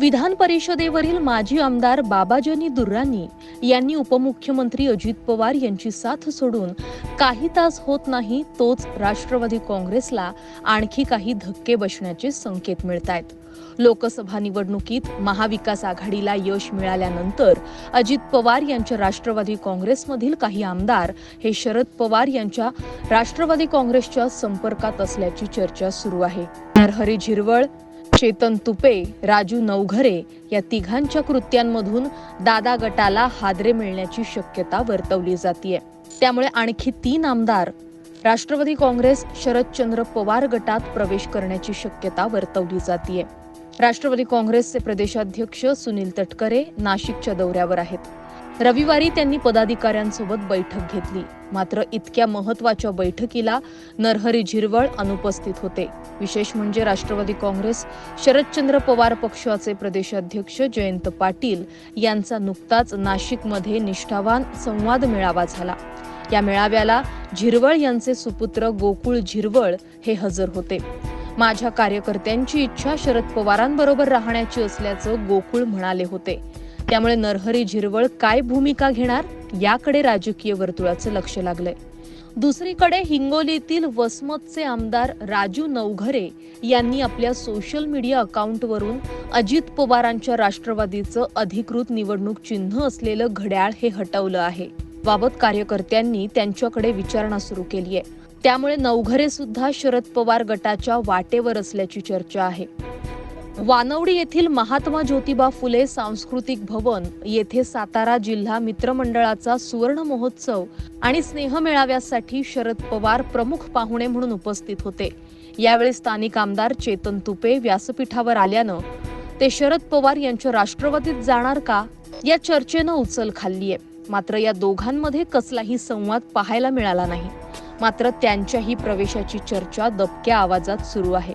विधान परिषदेवरील माजी आमदार बाबाजानी दुर्राणी यांनी उपमुख्यमंत्री अजित पवार यांची साथ सोडून काही तास होत नाही तोच राष्ट्रवादी काँग्रेसला आणखी काही धक्के बसण्याचे संकेत मिळत आहेत लोकसभा निवडणुकीत महाविकास आघाडीला यश मिळाल्यानंतर अजित पवार यांच्या राष्ट्रवादी काँग्रेसमधील काही आमदार हे शरद पवार यांच्या राष्ट्रवादी काँग्रेसच्या संपर्कात असल्याची चर्चा सुरू आहे. नरहरी झिरवळ चेतन तुपे राजू नवघरे या तिघांच्या कृत्यांमधून दादा गटाला हादरे मिळण्याची शक्यता वर्तवली जाते त्यामुळे आणखी तीन आमदार राष्ट्रवादी काँग्रेस शरदचंद्र पवार गटात प्रवेश करण्याची शक्यता वर्तवली जाते राष्ट्रवादी काँग्रेसचे प्रदेशाध्यक्ष सुनील तटकरे नाशिकच्या दौऱ्यावर आहेत. रविवारी त्यांनी पदाधिकाऱ्यांसोबत बैठक घेतली. मात्र इतक्या महत्त्वाच्या बैठकीला नरहरी झिरवळ अनुपस्थित होते. विशेष म्हणजे राष्ट्रवादी काँग्रेस शरदचंद्र पवार पक्षाचे प्रदेशाध्यक्ष जयंत पाटील यांचा नुकताच नाशिकमध्ये निष्ठावान संवाद मेळावा झाला. या मेळाव्याला झिरवळ यांचे सुपुत्र गोकुळ झिरवळ हे हजर होते. माझ्या कार्यकर्त्यांची इच्छा शरद पवारांबरोबर राहण्याची असल्याचं गोकुळ म्हणाले होते. त्यामुळे नरहरी झिरवळ काय भूमिका घेणार याकडे राजकीय वर्तुळाचं लक्ष लागलंय. दुसरीकडे हिंगोलीतील वसमतचे आमदार राजू नवघरे यांनी आपल्या सोशल मीडिया अकाउंटवरून अजित पवारांच्या राष्ट्रवादीचं अधिकृत निवडणूक चिन्ह असलेलं घड्याळ हे हटवलं आहे. बाबत कार्यकर्त्यांनी त्यांच्याकडे विचारणा सुरू केली आहे त्यामुळे नवघरे सुद्धा शरद पवार गटाच्या वाटेवर असल्याची चर्चा आहे. वानवडी येथील महात्मा ज्योतिबा फुले सांस्कृतिक भवन येथे सातारा जिल्हा मित्रमंडळाचा सुवर्ण महोत्सव आणि स्नेह मेळाव्यासाठी शरद पवार प्रमुख पाहुणे म्हणून उपस्थित होते. यावेळी स्थानिक आमदार चेतन तुपे व्यासपीठावर आल्यानं ते शरद पवार यांच्या राष्ट्रवादीत जाणार का या चर्चेनं उचल खाल्ली आहे. मात्र या दोघांमध्ये कसलाही संवाद पाहायला मिळाला नाही. मात्र त्यांच्याही प्रवेशाची चर्चा दबक्या आवाजात सुरू आहे.